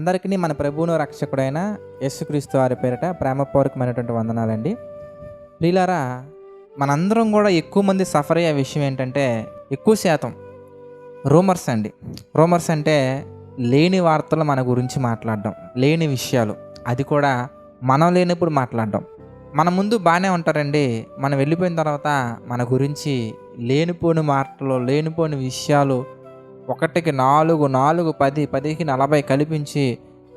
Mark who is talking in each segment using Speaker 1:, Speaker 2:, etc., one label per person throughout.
Speaker 1: అందరికీ మన ప్రభువును రక్షకుడైన యేసుక్రీస్తు వారి పేరిట ప్రేమపూర్వకమైనటువంటి వందనాలండి. ప్రియులారా మనందరం కూడా ఎక్కువ మంది సఫర్ అయ్యే విషయం ఏంటంటే ఎక్కువ శాతం రూమర్స్ అండి. రూమర్స్ అంటే లేని వార్తలు మన గురించి మాట్లాడడం లేని విషయాలు. అది కూడా మనం లేనప్పుడు మాట్లాడడం. మన ముందు బాగానే ఉంటారండి. మనం వెళ్ళిపోయిన తర్వాత మన గురించి లేనిపోని మాటలు లేనిపోని విషయాలు ఒకటికి నాలుగు నాలుగు పది పదికి నలభై కల్పించి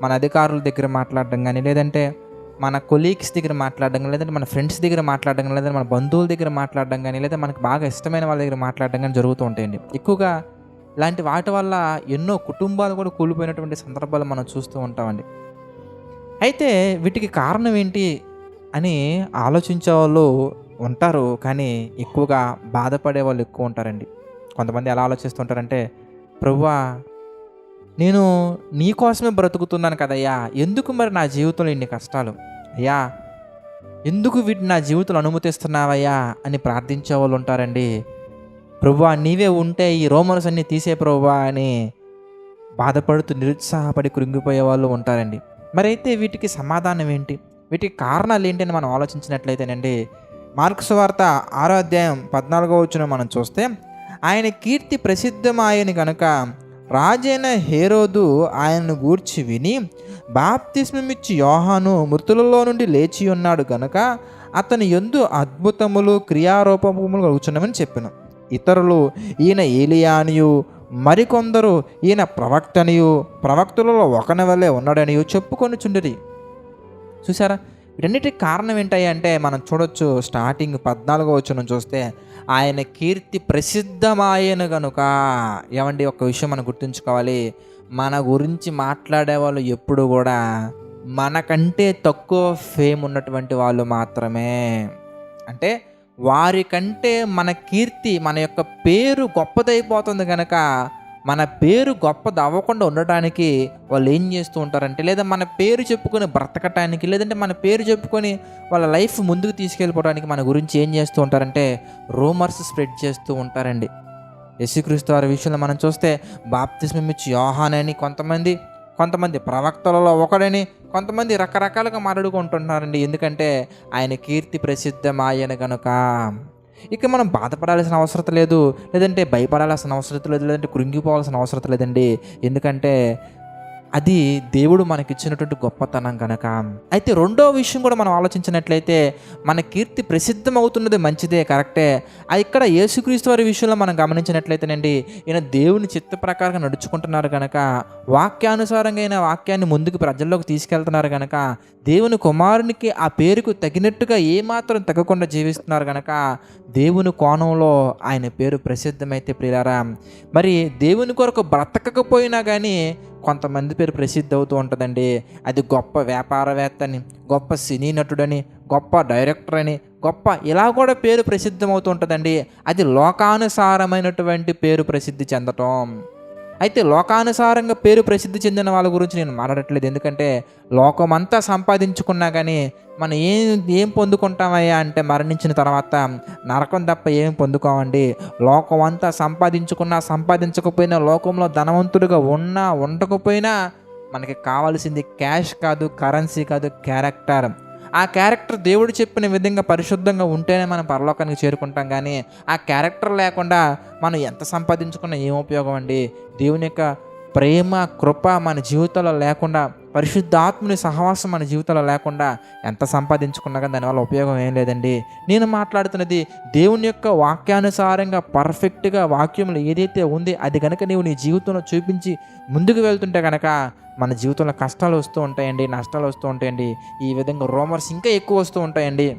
Speaker 1: మన అధికారుల దగ్గర మాట్లాడడం కానీ లేదంటే మన కొలీగ్స్ దగ్గర మాట్లాడడం కానీ లేదంటే మన ఫ్రెండ్స్ దగ్గర మాట్లాడడం కానీ లేదంటే మన బంధువుల దగ్గర మాట్లాడడం కానీ లేదా మనకు బాగా ఇష్టమైన వాళ్ళ దగ్గర మాట్లాడడం కానీ జరుగుతూ ఉంటాయండి ఎక్కువగా ఇలాంటి వాటి వల్ల ఎన్నో కుటుంబాలు కూడా కూలిపోయినటువంటి సందర్భాలు మనం చూస్తూ ఉంటామండి అయితే వీటికి కారణం ఏంటి అని ఆలోచించే వాళ్ళు ఉంటారు కానీ ఎక్కువగా బాధపడే వాళ్ళు ఎక్కువ ఉంటారండి. కొంతమంది ఎలా ఆలోచిస్తుంటారంటే ప్రభువా నేను నీ కోసమే బ్రతుకుతున్నాను కదయ్యా. ఎందుకు మరి నా జీవితంలో ఇన్ని కష్టాలు? అయ్యా ఎందుకు వీటిని నా జీవితంలో అనుమతిస్తున్నావయ్యా? అని ప్రార్థించే వాళ్ళు ఉంటారండి. ప్రభువా నీవే ఉంటే ఈ రోమన్స్ అన్ని తీసే ప్రభువా అని బాధపడుతూ నిరుత్సాహపడి కృంగిపోయే వాళ్ళు ఉంటారండి. మరి అయితే వీటికి సమాధానం ఏంటి? వీటికి కారణాలు ఏంటి అని మనం ఆలోచించినట్లయితేనండి మార్క్స్ వార్త ఆరో అధ్యాయం పద్నాలుగో వచ్చిన మనం చూస్తే ఆయన కీర్తి ప్రసిద్ధమాయని కనుక రాజైన హేరోదు ఆయనను గూర్చి విని బాప్తిస్మమిచ్చి యోహాను మృతులలో నుండి లేచి ఉన్నాడు గనుక అతని ఎందు అద్భుతములు క్రియారూపములు కలుగుచున్నామని చెప్పాను. ఇతరులు ఈయన ఏలియానియు మరికొందరు ఈయన ప్రవక్తనియు ప్రవక్తులలో ఒకని వల్లే ఉన్నాడనియు చెప్పుకొని చుండిరి చూసారా వీటన్నిటికి కారణం ఏంటయ్యా అంటే మనం చూడొచ్చు స్టార్టింగ్ పద్నాలుగో వచ్చిన చూస్తే ఆయన కీర్తి ప్రసిద్ధమాయను గనుక. ఏమండి ఒక విషయం మనం గుర్తుంచుకోవాలి. మన గురించి మాట్లాడే వాళ్ళు ఎప్పుడు కూడా మనకంటే తక్కువ ఫేమ్ ఉన్నటువంటి వాళ్ళు మాత్రమే. అంటే వారికంటే మన కీర్తి మన యొక్క పేరు గొప్పదైపోతుంది కనుక మన పేరు గొప్పది అవ్వకుండా ఉండటానికి వాళ్ళు ఏం చేస్తూ ఉంటారంటే లేదా మన పేరు చెప్పుకొని బ్రతకటానికి లేదంటే మన పేరు చెప్పుకొని వాళ్ళ లైఫ్ ముందుకు తీసుకెళ్ళిపోవడానికి మన గురించి ఏం చేస్తూ ఉంటారంటే రూమర్స్ స్ప్రెడ్ చేస్తూ ఉంటారండి. యశుక్రీస్తు వారి విషయంలో మనం చూస్తే బాప్తిస్మం ఇచ్చి యోహాన్ అని కొంతమంది కొంతమంది ప్రవక్తలలో ఒకడని కొంతమంది రకరకాలుగా మాట్లాడుకుంటున్నారండి. ఎందుకంటే ఆయన కీర్తి ప్రసిద్ధమాయన కనుక ఇక మనం బాధపడాల్సిన అవసరం లేదు. లేదంటే భయపడాల్సిన అవసరం లేదు. లేదంటే కృంగిపోవాల్సిన అవసరం లేదండి. ఎందుకంటే అది దేవుడు మనకిచ్చినటువంటి గొప్పతనం కనుక అయితే రెండో విషయం కూడా మనం ఆలోచించినట్లయితే మన కీర్తి ప్రసిద్ధం అవుతున్నది మంచిదే కరెక్టే. అది ఇక్కడ యేసుక్రీస్తు వారి విషయంలో మనం గమనించినట్లయితేనండి ఈయన దేవుని చిత్త ప్రకారంగా నడుచుకుంటున్నారు కనుక వాక్యానుసారంగా అయిన వాక్యాన్ని ముందుకు ప్రజల్లోకి తీసుకెళ్తున్నారు కనుక దేవుని కుమారునికి ఆ పేరుకు తగినట్టుగా ఏమాత్రం తగ్గకుండా జీవిస్తున్నారు కనుక దేవుని కోణంలో ఆయన పేరు ప్రసిద్ధమైతే ప్రియారా మరి దేవుని కొరకు బ్రతకకపోయినా కానీ కొంతమంది పేరు ప్రసిద్ధి అవుతూ ఉంటుందండి. అది గొప్ప వ్యాపారవేత్త అని గొప్ప సినీ నటుడని గొప్ప డైరెక్టర్ అని గొప్ప ఇలా కూడా పేరు ప్రసిద్ధమవుతూ ఉంటుందండి. అది లోకానుసారమైనటువంటి పేరు ప్రసిద్ధి చెందటం. అయితే లోకానుసారంగా పేరు ప్రసిద్ధి చెందిన వాళ్ళ గురించి నేను మాట్లాడట్లేదు. ఎందుకంటే లోకమంతా సంపాదించుకున్నా కానీ మనం ఏం ఏం పొందుకుంటామయ్యా అంటే మరణించిన తర్వాత నరకం తప్ప ఏం పొందుకోమండి. లోకం అంతా సంపాదించుకున్నా సంపాదించకపోయినా లోకంలో ధనవంతుడిగా ఉన్నా ఉండకపోయినా మనకి కావాల్సింది క్యాష్ కాదు కరెన్సీ కాదు క్యారెక్టర్. ఆ క్యారెక్టర్ దేవుడు చెప్పిన విధంగా పరిశుద్ధంగా ఉంటేనే మనం పరలోకానికి చేరుకుంటాం. కానీ ఆ క్యారెక్టర్ లేకుండా మనం ఎంత సంపాదించుకున్నా ఏం ఉపయోగం అండి? దేవుని యొక్క ప్రేమ కృప మన జీవితంలో లేకుండా పరిశుద్ధాత్ముని సహవాసం మన జీవితంలో లేకుండా ఎంత సంపాదించుకున్నా కానీ దానివల్ల ఉపయోగం ఏం లేదండి. నేను మాట్లాడుతున్నది దేవుని యొక్క వాక్యానుసారంగా పర్ఫెక్ట్గా వాక్యంలో ఏదైతే ఉంది అది కనుక నీవు నీ జీవితంలో చూపించి ముందుకు వెళ్తుంటే కనుక మన జీవితంలో కష్టాలు వస్తూ ఉంటాయండి నష్టాలు వస్తూ ఉంటాయండి. ఈ విధంగా రోమర్స్ ఇంకా ఎక్కువ వస్తూ ఉంటాయండి.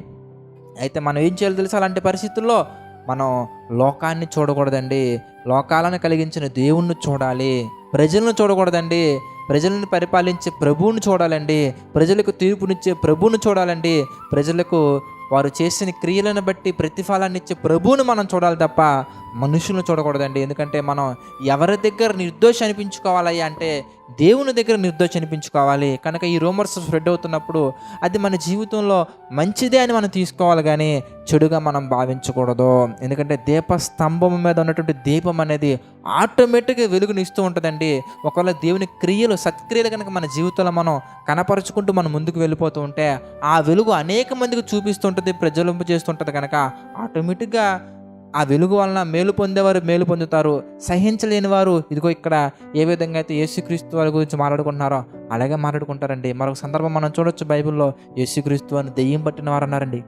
Speaker 1: అయితే మనం ఏం చేయాలో తెలుసు? అలాంటి పరిస్థితుల్లో మనం లోకాన్ని చూడకూడదండి. లోకాలను కలిగించిన దేవుణ్ణి చూడాలి. ప్రజలను చూడకూడదండి. ప్రజలను పరిపాలించే ప్రభువుని చూడాలండి. ప్రజలకు తీర్పునిచ్చే ప్రభువును చూడాలండి. ప్రజలకు వారు చేసిన క్రియలను బట్టి ప్రతిఫలాన్ని ఇచ్చే ప్రభువుని మనం చూడాలి తప్ప మనుషులను చూడకూడదండి. ఎందుకంటే మనం ఎవరి దగ్గర నిర్దోషి అనిపించుకోవాలి అంటే దేవుని దగ్గర నిర్దోషి అనిపించుకోవాలి. కనుక ఈ రూమర్స్ స్ప్రెడ్ అవుతున్నప్పుడు అది మన జీవితంలో మంచిదే అని మనం తీసుకోవాలి కానీ చెడుగా మనం భావించకూడదు. ఎందుకంటే దీప స్తంభం మీద ఉన్నటువంటి దీపం అనేది ఆటోమేటిక్గా వెలుగునిస్తూ ఉంటుందండి. ఒకవేళ దేవుని క్రియలు క్రియలు సత్క్రియలు కనుక మన జీవితంలో మనం కనపరుచుకుంటూ మనం ముందుకు వెళ్ళిపోతూ ఉంటే ఆ వెలుగు అనేక మందికి చూపిస్తుంటుంది ప్రజ్వలింప చేస్తుంటుంది కనుక ఆటోమేటిక్గా ఆ వెలుగు వలన మేలు పొందేవారు మేలు పొందుతారు. సహించలేని వారు ఇదిగో ఇక్కడ ఏ విధంగా అయితే యేసుక్రీస్తు వారి గురించి మాట్లాడుకుంటున్నారో అలాగే మాట్లాడుకుంటారండి. మరొక సందర్భం మనం చూడొచ్చు బైబిల్లో యేసుక్రీస్తు అని దెయ్యం పట్టిన వారు అన్నారండి.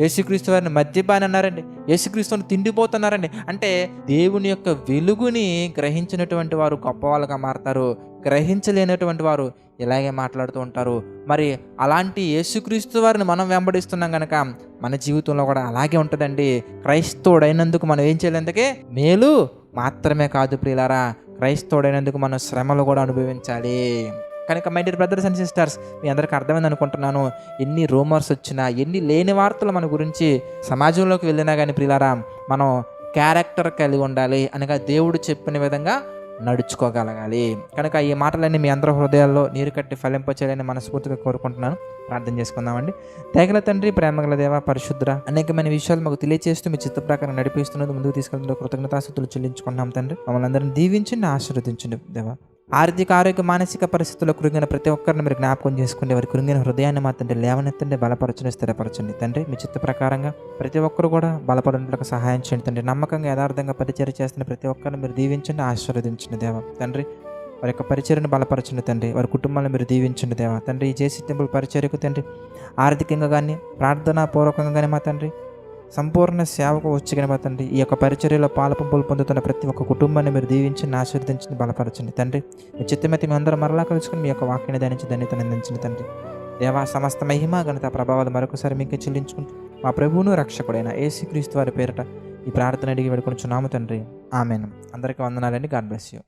Speaker 1: యేసుక్రీస్తు వారిని మద్యపాని అన్నారండి. యేసుక్రీస్తుని తిండిపోతున్నారండి. అంటే దేవుని యొక్క వెలుగుని గ్రహించినటువంటి వారు గొప్పవాళ్ళుగా మారతారు. గ్రహించలేనటువంటి వారు ఇలాగే మాట్లాడుతూ ఉంటారు. మరి అలాంటి యేసుక్రీస్తు వారిని మనం వెంబడిస్తున్నాం కనుక మన జీవితంలో కూడా అలాగే ఉంటుందండి. క్రైస్తవుడైనందుకు మనం ఏం చేయలేందుకే మేలు మాత్రమే కాదు ప్రియులారా క్రైస్తవుడైనందుకు మనం శ్రమలు కూడా అనుభవించాలి. కనుక my dear brothers and sisters మీ అందరికీ అర్థమైంది అనుకుంటున్నాను. ఎన్ని రూమర్స్ వచ్చినా ఎన్ని లేని వార్తలు మన గురించి సమాజంలోకి వెళ్ళినా కానీ ప్రియులారా మనం క్యారెక్టర్ కలిగి ఉండాలి అనగా దేవుడు చెప్పిన విధంగా నడుచుకోగలగాలి. కనుక ఈ మాటలన్నీ మీ అందరి హృదయాల్లో నీరు కట్టి ఫలింపచేయాలని మనస్ఫూర్తిగా కోరుకుంటున్నాను. ప్రార్థన చేసుకుందామండి. తేగల తండ్రి ప్రేమగల దేవ పరిశుద్ర అనేకమైన విషయాలు మాకు తెలియజేస్తూ మీ చిత్త ప్రకారం నడిపిస్తున్నది ముందుకు తీసుకెళ్తున్న కృతజ్ఞతాస్థుతులు చెల్లించుకుంటున్నాం తండ్రి. మమ్మల్ని అందరిని దీవించండి ఆశీర్వదించండి దేవా. ఆర్థిక ఆరోగ్య మానసిక పరిస్థితుల్లో కృంగిన ప్రతి ఒక్కరిని మీరు జ్ఞాపకం చేసుకుంటే వారి కృంగిన హృదయాన్ని మా తండ్రి లేవనెత్తండి బలపరచండి స్థిరపరచండి. తండ్రి మీ చిత్త ప్రకారంగా ప్రతి ఒక్కరు కూడా బలపడినట్లకు సహాయం చేయండి తండ్రి. నమ్మకంగా యథార్థంగా పరిచయం చేస్తున్న ప్రతి ఒక్కరిని మీరు దీవించండి ఆశీర్వదించండి దేవ. తండ్రి వారి యొక్క పరిచయను బలపరచండి తండ్రి. వారి కుటుంబాలను మీరు దీవించండి దేవ. తండ్రి ఈ జేసీ టెంపుల్ పరిచర్యకు తండ్రి ఆర్థికంగా కానీ ప్రార్థనా పూర్వకంగా కానీ మా తండ్రి సంపూర్ణ సేవకు వచ్చి తండ్రి ఈ యొక్క పరిచర్యలో పాల పంపులు పొందుతున్న ప్రతి ఒక్క కుటుంబాన్ని మీరు దీవించి ఆశీర్వదించండి బలపరచండి తండ్రి. మీ చిత్తమైతే మీ అందరం మరలా కలుసుకుని మీ యొక్క వాక్యాన్ని ధనించి ధన్యతను అందించిన తండ్రి. దేవా సమస్త మహిమ గణిత ప్రభావాలు మరొకసారి మీకు చెల్లించుకుంటూ మా ప్రభువును రక్షకుడైన ఏసుక్రీస్తు వారి పేరిట ఈ ప్రార్థన అడిగి వేడుకొని చున్నాము తండ్రి. ఆమెను. అందరికీ వందనాలండి. God bless you.